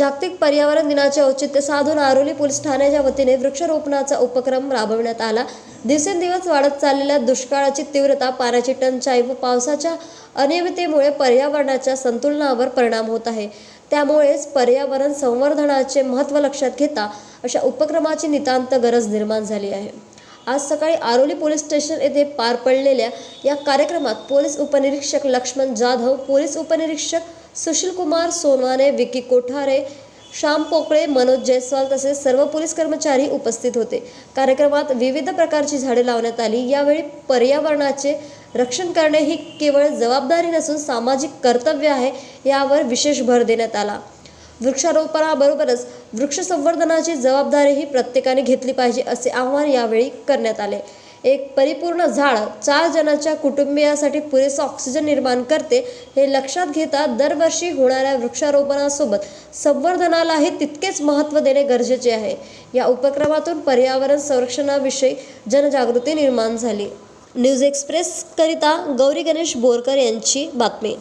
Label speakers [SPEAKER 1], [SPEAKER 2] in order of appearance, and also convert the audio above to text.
[SPEAKER 1] जागतिक पर्यावरण दिनाचे औचित्य साधून आरोली पोलीस ठाण्याच्या वतीने वृक्षारोपणाचा उपक्रम राबविण्यात आला. दिवसेंदिवस वाढत चाललेल्या दुष्काळाची तीव्रता पाण्याची टंचाई व पावसाच्या अनियमिततेमुळे पर्यावरणाच्या संतुलनावर परिणाम होत आहे. त्यामुळेच पर्यावरण संवर्धनाचे महत्त्व लक्षात घेता अशा उपक्रमाची नितांत गरज निर्माण झाली आहे. आज सकाळी आरोली पोलीस स्टेशन येथे पार पडलेल्या या कार्यक्रमात पोलीस उपनिरीक्षक लक्ष्मण जाधव पोलीस उपनिरीक्षक सुशील कुमार सोनवाने विकी कोठारे श्याम पोकळे मनोज जयस्वाल तसेच सर्व पोलीस कर्मचारी उपस्थित होते. कार्यक्रमात विविध प्रकारची झाडे लावण्यात आली. यावेळी पर्यावरणाचे रक्षण करणे ही केवळ जबाबदारी नसून सामाजिक कर्तव्य आहे यावर विशेष भर देण्यात आला. वृक्षारोपणाबरोबरच वृक्ष संवर्धनाची जबाबदारीही प्रत्येकाने घेतली पाहिजे असे आवाहन यावेळी करण्यात आले. एक परिपूर्ण झाड चार जणांच्या कुटुंबियासाठी पुरेसा ऑक्सिजन निर्माण करते हे लक्षात घेता दरवर्षी होणाऱ्या वृक्षारोपणासोबत संवर्धनालाही तितकेच महत्त्व देणे गरजेचे आहे. या उपक्रमातून पर्यावरण संरक्षणाविषयी जनजागृती निर्माण झाली. न्यूज एक्सप्रेस करिता गौरी गणेश बोरकर यांची बातमी.